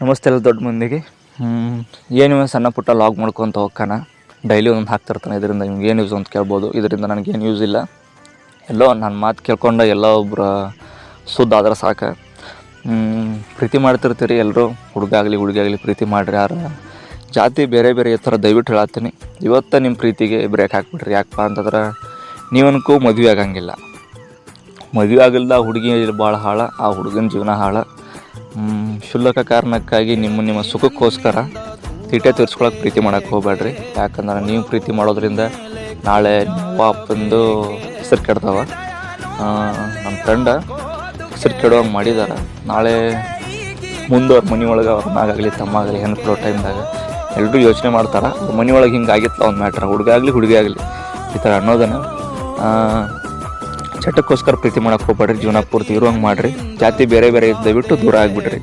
ನಮಸ್ತೆ ಎಲ್ಲ ದೊಡ್ಡ ಮಂದಿಗೆ. ಏನು ಸಣ್ಣ ಪುಟ್ಟ ಲಾಗ್ ಮಾಡ್ಕೊತ ಹೋಗ್ಕಾನ ಡೈಲಿ ಒಂದು ಹಾಕ್ತಿರ್ತಾನೆ ಇದರಿಂದ ನಿಮ್ಗೆ ಏನು ಯೂಸ್ ಅಂತ ಕೇಳ್ಬೋದು. ಇದರಿಂದ ಏನು ಯೂಸ್ ಇಲ್ಲ. ಎಲ್ಲೋ ನನ್ನ ಮಾತು ಕೇಳ್ಕೊಂಡು ಎಲ್ಲ ಒಬ್ರು ಸುದ್ದ ಆದ್ರೆ ಸಾಕು. ಪ್ರೀತಿ ಮಾಡ್ತಿರ್ತೀರಿ ಎಲ್ಲರೂ ಹುಡುಗ ಆಗಲಿ, ಹುಡುಗಿ ಆಗಲಿ ಪ್ರೀತಿ ಮಾಡಿರಿ ಯಾರು. ಜಾತಿ ಬೇರೆ ಬೇರೆ ಈ ಥರ ದಯವಿಟ್ಟು ಹೇಳತ್ತೀನಿ ಇವತ್ತು ನಿಮ್ಮ ಪ್ರೀತಿಗೆ ಬ್ರೇಕ್ ಹಾಕ್ಬಿಡ್ರಿ. ಯಾಕಪ್ಪ ಅಂತಂದ್ರೆ ನೀವನ್ಕೂ ಮದುವೆ ಆಗಂಗಿಲ್ಲ. ಮದುವೆ ಆಗಿಲ್ಲ ಹುಡುಗಿ ಭಾಳ ಹಾಳ, ಆ ಹುಡುಗನ ಜೀವನ ಹಾಳ. ಕ್ಷುಲ್ಲಕ ಕಾರಣಕ್ಕಾಗಿ ನಿಮ್ಮ ನಿಮ್ಮ ಸುಖಕ್ಕೋಸ್ಕರ ತೀಟೆ ತೀರ್ಸ್ಕೊಳಕ್ಕೆ ಪ್ರೀತಿ ಮಾಡೋಕ್ಕೆ ಹೋಗ್ಬೇಡ್ರಿ. ಯಾಕಂದ್ರೆ ನೀವು ಪ್ರೀತಿ ಮಾಡೋದ್ರಿಂದ ನಾಳೆ ಪಾಪಂದು ಹೆಸರು ಕೆಡ್ತಾವ ನಮ್ಮ ತಂಡ ಹೆಸರು ಕೆಡುವಂಗೆ ಮಾಡಿದಾರೆ. ನಾಳೆ ಮುಂದೆ ಅವ್ರ ಮನೆ ಒಳಗೆ ಅವ್ರ ಮಗಾಗಲಿ ತಮ್ಮ ಆಗಲಿ ಹೆಣ್ಣು ಕೊಡೋ ಟೈಮ್ದಾಗ ಎಲ್ಲರೂ ಯೋಚನೆ ಮಾಡ್ತಾರೆ. ಅವ್ರ ಮನೆ ಒಳಗೆ ಹಿಂಗೆ ಆಗಿತ್ತಲ್ಲ ಒಂದು ಮ್ಯಾಟ್ರ್ ಹುಡುಗ ಆಗಲಿ, ಹುಡುಗಿ ಆಗಲಿ, ಈ ಥರ ಅನ್ನೋದನ್ನು ಚಟಕ್ಕೋಸ್ಕರ ಪ್ರೀತಿ ಮಾಡಕ್ ಹೋಗ್ಬೇಡ್ರಿ, ಜೀವನ ಪೂರ್ತಿ ಇರುವಂಗೆ ಮಾಡ್ರಿ. ಜಾತಿ ಬೇರೆ ಬೇರೆ ಇದ್ದ ಬಿಟ್ಟು ದೂರ ಆಗಿಬಿಡ್ರಿ.